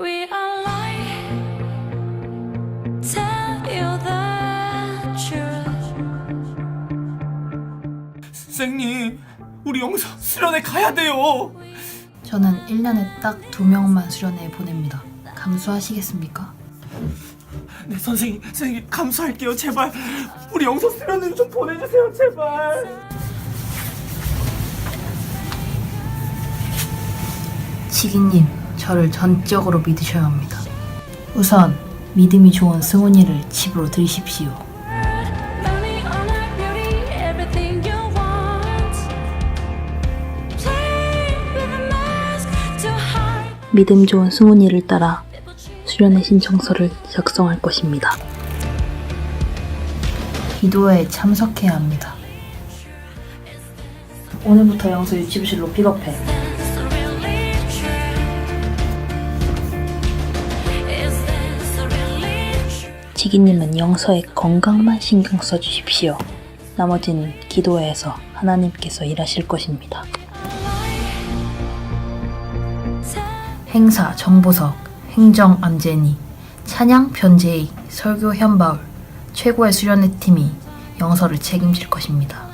We are lying. Tell you the truth. 선생님, 우리 영서 수련회 가야 돼요. 저는 1년에 딱 두 명만 수련회에 보냅니다. 감수하시겠습니까? 네, 선생님, 선생님 감사할게요. 제발 우리 영서 수련회 좀 보내주세요, 제발. 지기님, 저를 전적으로 믿으셔야 합니다. 우선 믿음이 좋은 승훈이를 집으로 들이십시오. 믿음 좋은 승훈이를 따라 수련회 신청서를 작성할 것입니다. 기도회에 참석해야 합니다. 오늘부터 영서 유치부실로 픽업해. 지기님은 영서의 건강만 신경 써주십시오. 나머지는 기도회에서 하나님께서 일하실 것입니다. 행사 정보석, 행정 안재니, 찬양 변재희, 설교 현바울, 최고의 수련회 팀이 영서를 책임질 것입니다.